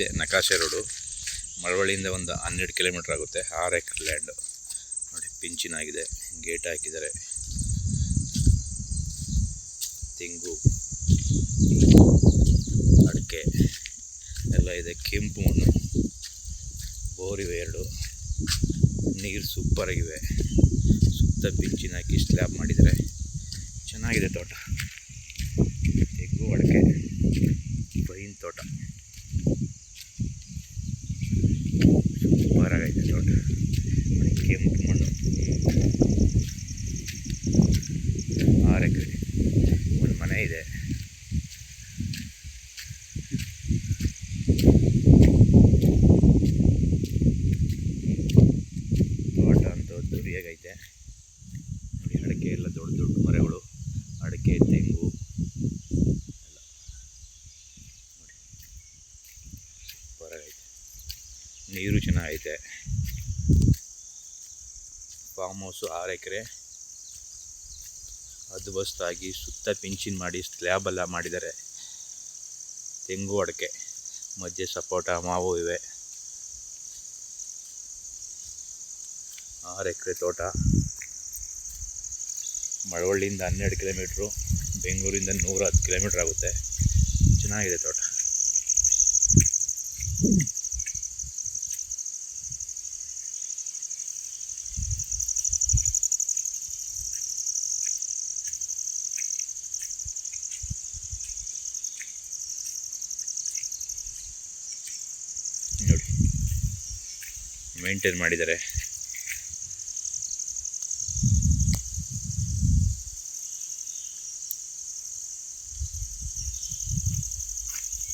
ಇದೆ, ನಕಾಶೆ ರೋಡು. ಮಳವಳ್ಳಿಯಿಂದ ಒಂದು ಹನ್ನೆರಡು ಕಿಲೋಮೀಟ್ರ್ ಆಗುತ್ತೆ, ಆರು ಎಕರೆ ಲ್ಯಾಂಡು. ನೋಡಿ, ಪಿಂಚಿನಾಗಿದೆ, ಗೇಟ್ ಹಾಕಿದ್ದಾರೆ. ತೆಂಗು. ಅಡಿಕೆ. ಎಲ್ಲ ಇದೆ, ಕೆಂಪು ಮಣ್ಣು. ಬೋರಿವೆ ಎರಡು. ನೀರು ಸೂಪರಾಗಿವೆ ಸುತ್ತ ಪಿಂಚಿನ ಹಾಕಿ ಸ್ಲ್ಯಾಬ್ ಮಾಡಿದ್ದಾರೆ. ಚೆನ್ನಾಗಿದೆ ತೋಟ. ತೆಂಗು, ಅಡಿಕೆ. ಫೈನ್ ತೋಟ ಸೂಪರಾಗೈತೆ ತೋಟ ನೋಡಿ ಕೆಂಪು ಮಣ್ಣು ಆರು ಎಕರೆ ಒಂದು ಮನೆ ಇದೆ ತೋಟ ಅಂತೂ ದುರಿಯಾಗೈತೆ ಅಡಿಕೆ ಎಲ್ಲ ದೊಡ್ಡ ದೊಡ್ಡ ಮರಗಳು ಅಡಿಕೆ ತೆಂಗು ನೀರು ಚೆನ್ನಾಗೈತೆ ಫಾರ್ಮ್ ಹೌಸು ಆರು ಎಕರೆ. ಅದ್ಭುತವಾಗಿ ಸುತ್ತ ಪಿಂಚಿನ್ ಮಾಡಿ ಸ್ಲ್ಯಾಬ್ ಎಲ್ಲ ಮಾಡಿದ್ದಾರೆ. ತೆಂಗು ಅಡಿಕೆ ಮಧ್ಯೆ ಸಪೋಟ, ಮಾವು ಇವೆ. ಆರು ಎಕರೆ ತೋಟ. ಮಳವಳ್ಳಿಯಿಂದ ಹನ್ನೆರಡು ಕಿಲೋಮೀಟ್ರು, ಬೆಂಗಳೂರಿಂದ ನೂರ ಹತ್ತು ಕಿಲೋಮೀಟ್ರ್ ಆಗುತ್ತೆ. ಚೆನ್ನಾಗಿದೆ ತೋಟ. ನೋಡಿ. ಮೇಂಟೈನ್ ಮಾಡಿದ್ದಾರೆ.